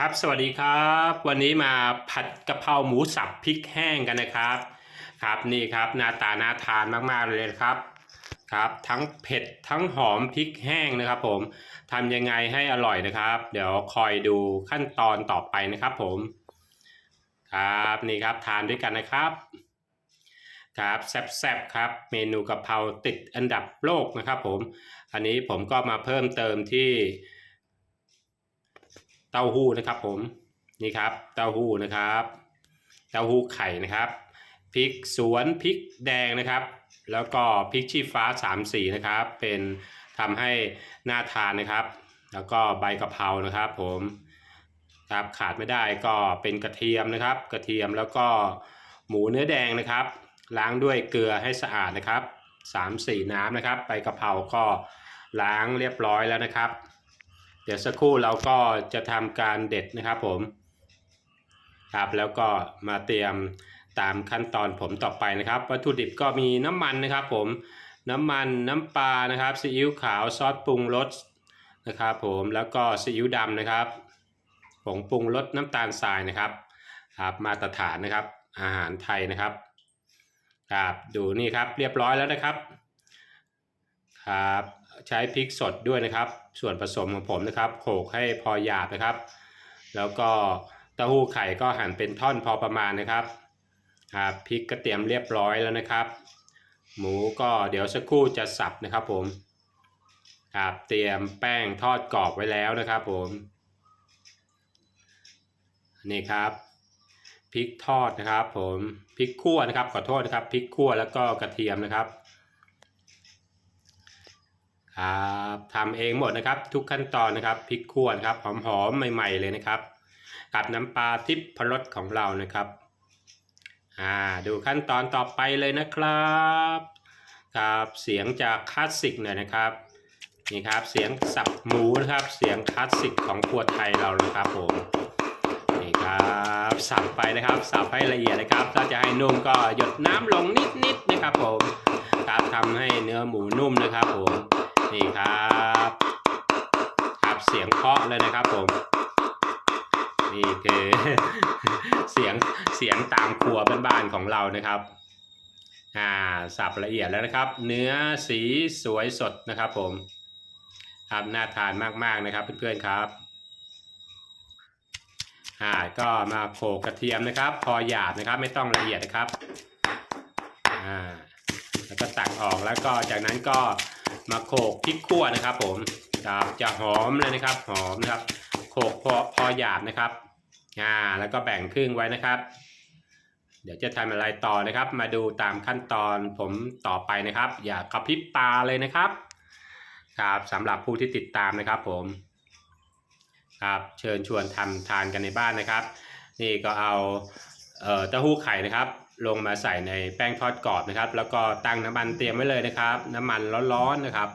ครับสวัสดีครับ วันนี้มาผัดกะเพราหมูสับพริกแห้งกันนะครับครับนี่ครับหน้าตาน่าทานมากๆเลยครับครับ ทั้งเผ็ดทั้งหอมพริกแห้งนะครับ ผมทำยังไงให้อร่อยนะครับ เดี๋ยวคอยดูขั้นตอนต่อไปนะครับ ผมครับนี่ครับทานด้วยกันนะครับครับแซ่บๆครับเมนูกะเพราติดอันดับโลกนะครับ ผม อันนี้ผมก็มาเพิ่มเติมที่ ต้าหู้นะครับผมนี่ครับเต้าหู้นะครับเต้าหู้ไข่นะครับพริกสวนพริกแดงนะครับ แล้วก็พริกชี้ฟ้าสามสีนะครับ เป็นทำให้น่าทานนะครับ แล้วก็ใบกะเพรานะครับ ผมครับขาดไม่ได้ก็เป็นกระเทียมนะครับ กระเทียมแล้วก็หมูเนื้อแดงนะครับ ล้างด้วยเกลือให้สะอาดนะครับสามสี่น้ำนะครับใบกะเพราก็ล้างเรียบร้อยแล้วนะครับ เดี๋ยวสักครู่เราก็จะทำการเด็ดนะครับผมครับแล้วก็มาเตรียมตามขั้นตอนผมต่อไปนะครับ วัตถุดิบก็มีน้ำมันนะครับ ผมน้ำมันน้ำปลานะครับซีอิ๊วขาวซอสปรุงรสนะครับผมแล้วก็ซีอิ๊วดำนะครับผงปรุงรสน้ำตาลทรายนะครับครับมาตรฐานนะครับ อาหารไทยนะครับครับดูนี่ครับเรียบร้อยแล้วนะครับครับ ใช้พริกสดด้วยนะครับ ส่วนผสมของผมนะครับโขลกให้พอหยาบนะครับ แล้วก็เต้าหู้ไข่ก็หั่นเป็นท่อนพอประมาณนะครับครับพริกก็เตรียมเรียบร้อยแล้วนะครับ หมูก็เดี๋ยวสักครู่จะสับนะครับผมครับเตรียมแป้งทอดกรอบไว้แล้วนะครับผมนี่ครับพริกทอดนะครับ ผมพริกขั่วนะครับขอโทษนะครับพริกขั่วแล้วก็กระเทียมนะครับ ครับทำเองหมดนะครับ ทุกขั้นตอนนะครับพริกขั่วนะครับหอมๆใหม่ ๆ เลยนะครับ กับน้ำปลาทิพพรสของเรานะครับอ่าดูขั้นตอนต่อไปเลยนะครับครับเสียงจากคลาสสิกหน่อยนะครับนี่ครับเสียงสับหมูนะครับ เสียงคลาสสิกของครัวไทยเรานะครับผมนี่ครับสับไปนะครับสับให้ละเอียดนะครับ ถ้าจะให้นุ่มก็หยดน้ำลงนิดๆนะครับผมครับทำให้เนื้อหมูนุ่มนะครับผม นี่ครับครับเสียงเคาะเลยนะครับผมนี่คือเสียงเสียงตามครัวบ้านๆของเรานะครับอ่าสับละเอียดแล้วนะครับ เนื้อสีสวยสดนะครับผมครับน่าทานมากๆนะครับเพื่อนๆครับอ่าก็มาโขลกกระเทียมนะครับ พอหยาบนะครับไม่ต้องละเอียดนะครับอ่าแล้วก็ตักออกแล้วก็จากนั้นก็ มาโขลกพริกขั่วนะครับ ผมครับจะหอมเลยนะครับ หอมนะครับโขลกพอพอหยาบนะครับอ่าแล้วก็แบ่งครึ่งไว้นะครับ เดี๋ยวจะทำอะไรต่อนะครับ มาดูตามขั้นตอนผมต่อไปนะครับ อย่ากระพริบตาเลยนะครับ ครับสำหรับผู้ที่ติดตามนะครับ ผม ครับเชิญชวนทำทานกันในบ้านนะครับ นี่ก็เอาเอ่อเต้าหู้ไข่นะครับ ลงมาใส่ในแป้งทอดกรอบนะครับ แล้วก็ตั้งน้ำมันเตรียมไว้เลยนะครับ น้ำมันร้อนๆนะครับ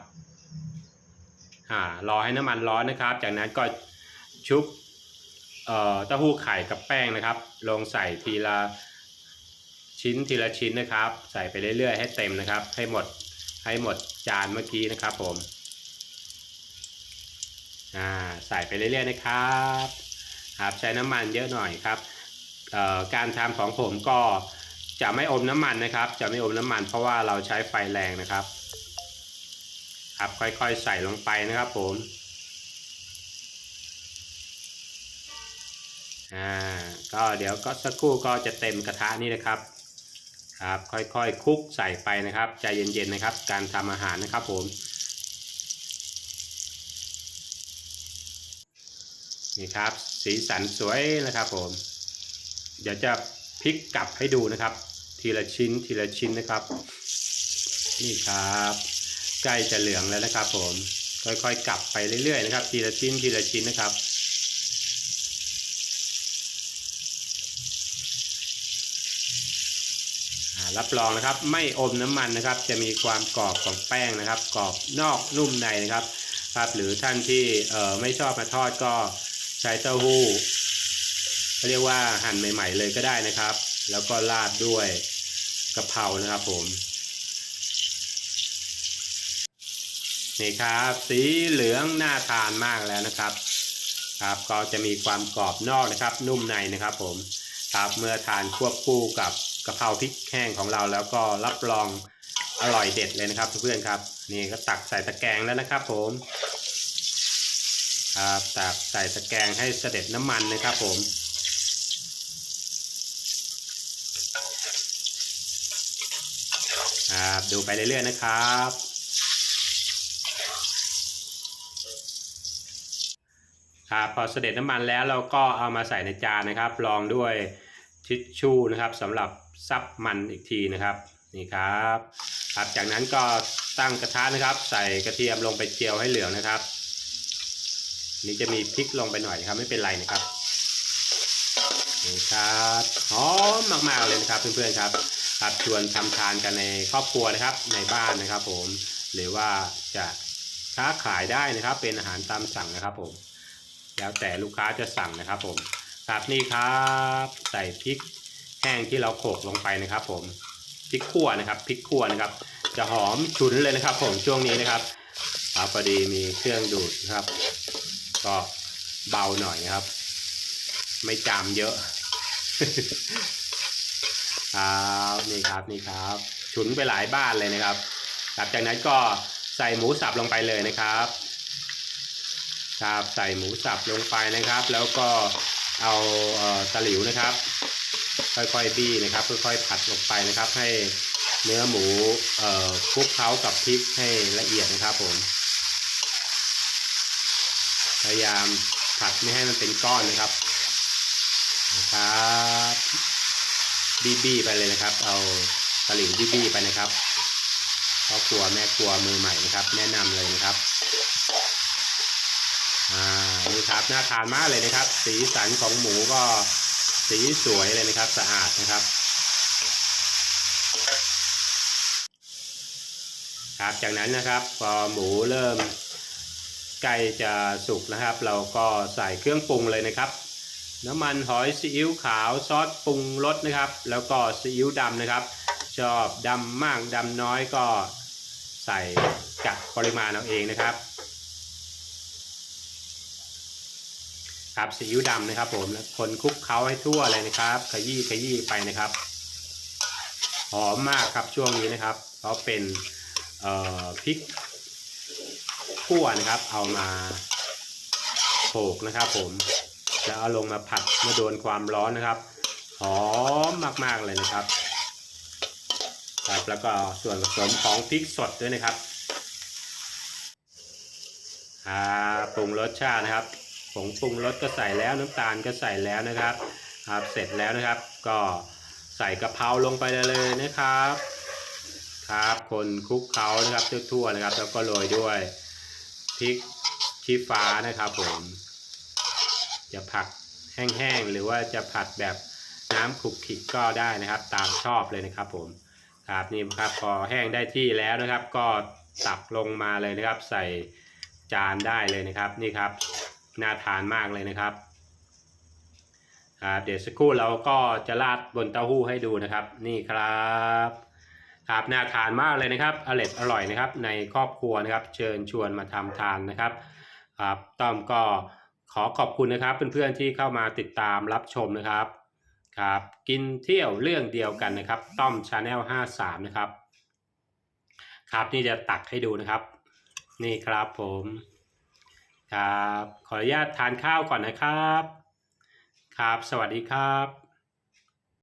อ่ารอให้น้ำมันร้อนนะครับ จากนั้นก็ชุบเอ่อเต้าหู้ไข่กับแป้งนะครับ ลงใส่ทีละชิ้นทีละชิ้นนะครับ ใส่ไปเรื่อยๆ ให้เต็มนะครับ ให้หมดให้หมดจานเมื่อกี้นะครับผมอ่าใส่ไปเรื่อยๆนะครับครับใช้น้ำมันเยอะหน่อยครับเอ่อการทำของผมก็ จะไม่อมน้ำมันนะครับ จะไม่อมน้ำมัน เพราะว่าเราใช้ไฟแรงนะครับ ครับค่อยๆใส่ลงไปนะครับผมอ่าก็เดี๋ยวก็สักครู่ก็จะเต็มกระทะนี่นะครับครับ ค่อยๆคลุกใส่ไปนะครับใจเย็นๆนะครับ การทำอาหารนะครับผมนี่ครับ สีสันสวยนะครับผม เดี๋ยวจะพลิกกลับให้ดูนะครับ ทีละชิ้นทีละชิ้นนะครับ นี่ครับใกล้จะเหลืองแล้วนะครับ ผมค่อยๆกลับไปเรื่อยๆนะครับ ทีละชิ้นทีละชิ้นนะครับรับรองนะครับไม่อมน้ำมันนะครับ จะมีความกรอบของแป้งนะครับ กรอบนอกนุ่มในนะครับครับ หรือท่านที่เอ่อไม่ชอบมาทอดก็ใช้เต้าหู้เรียกว่าหั่นใหม่ ๆ เลยก็ได้นะครับ แล้วก็ราดด้วยกะเพรานะครับผม นี่ครับ สีเหลืองน่าทานมากแล้วนะครับ ครับก็จะมีความกรอบนอกนะครับ นุ่มในนะครับผมครับเมื่อทานควบคู่กับกะเพราพริกแห้งของเราแล้วก็รับรองอร่อยเด็ดเลยนะครับเพื่อนๆครับ นี่ก็ตักใส่ตะแกรงแล้วนะครับผมครับตักใส่ตะแกรงให้เสด็จน้ำมันนะครับผม ครับ ดูไปเรื่อยๆนะครับ ครับพอเสด็จน้ำมันแล้วเราก็เอามาใส่ในจานนะครับรองด้วยทิชชู่นะครับสำหรับซับมันอีกทีนะครับนี่ครับครับ จากนั้นก็ตั้งกระทะนะครับ ใส่กระเทียมลงไปเจียวให้เหลืองนะครับ นี่จะมีพริกลงไปหน่อยครับไม่เป็นไรนะครับนี่ครับหอมมากๆเลยนะครับเพื่อนๆครับ ครับชวนทำทานกันในครอบครัวนะครับในบ้านนะครับ ผมหรือว่าจะค้าขายได้นะครับ เป็นอาหารตามสั่งนะครับ ผม แล้วแต่ลูกค้าจะสั่งนะครับ ผมครับนี่ครับใส่พริกแห้งที่เราโขลกลงไปนะครับ ผมพริกขั่วนะครับพริกขั่วนะครับ จะหอมฉุนเลยนะครับ ผมช่วงนี้นะครับครับพอดีมีเครื่องดูดนะครับ ก็เบาหน่อยนะครับ ไม่จามเยอะ ครับนี่ครับนี่ครับ ฉุนไปหลายบ้านเลยนะครับหลังจากนั้นก็ใส่หมูสับลงไปเลยนะครับครับใส่หมูสับลงไปนะครับ แล้วก็เอาเออตะหลิวนะครับ ค่อยๆบี้นะครับ ค่อยๆผัดลงไปนะครับ ให้เนื้อหมูเออคลุกเคล้ากับพริกให้ละเอียดนะครับผมพยายามผัดไม่ให้มันเป็นก้อนนะครับนะครับ บี้บี้ไปเลยนะครับ เอาตะหลิวบี้บี้ไปนะครับพ่อครัวแม่ครัวมือใหม่นะครับ แนะนำเลยนะครับอ่านี่ครับน่าทานมากเลยนะครับ สีสันของหมูก็สีสวยเลยนะครับ สะอาดนะครับครับจากนั้นนะครับพอหมูเริ่มใกล้จะสุกนะครับ เราก็ใส่เครื่องปรุงเลยนะครับ น้ำมันหอยซีอิ๊วขาวซอสปรุงรสนะครับ แล้วก็ซีอิ๊วดำนะครับ ชอบดำมากดำน้อยก็ใส่จัดปริมาณเอาเองนะครับ ครับซีอิ๊วดำนะครับ ผมแล้วคนคลุกเคล้าให้ทั่วเลยนะครับ ขยี้ขยี้ไปนะครับ หอมมากครับช่วงนี้นะครับ เพราะเป็นเอ่อพริกขั่วนะครับ เอามาโขลกนะครับผม แล้วเอาลงมาผัดเมื่อโดนความร้อนนะครับ หอมมากๆเลยนะครับครับแล้วก็ส่วนผสมของพริกสดด้วยนะครับอ่าปรุงรสชาตินะครับผงปรุงรสก็ใส่แล้วน้ำตาลก็ใส่แล้วนะครับครับเสร็จแล้วนะครับ ก็ใส่กะเพราลงไปเลยนะครับ ครับคนคลุกเคล้านะครับทั่วๆนะครับ แล้วก็โรยด้วยพริกชี้ฟ้านะครับผม จะผัดแห้งๆหรือว่าจะผัดแบบน้ำขลุกขลิกก็ได้นะครับ ตามชอบเลยนะครับผมครับนี่ครับพอแห้งได้ที่แล้วนะครับ ก็ตักลงมาเลยนะครับ ใส่จานได้เลยนะครับนี่ครับน่าทานมากเลยนะครับครับเดี๋ยวสักครู่เราก็จะราดบนเต้าหู้ให้ดูนะครับ นี่ครับครับน่าทานมากเลยนะครับอร่อยอร่อยนะครับ ในครอบครัวนะครับ เชิญชวนมาทำทานนะครับครับต้อมก็ ขอขอบคุณนะครับเพื่อนๆที่เข้ามาติดตามรับชมนะครับครับ กินเที่ยวเรื่องเดียวกันนะครับ ต้อมชาแนลห้าสามนะครับ ครับนี่จะตักให้ดูนะครับ นี่ครับผมครับขออนุญาตทานข้าวก่อนนะครับ ครับ สวัสดีครับ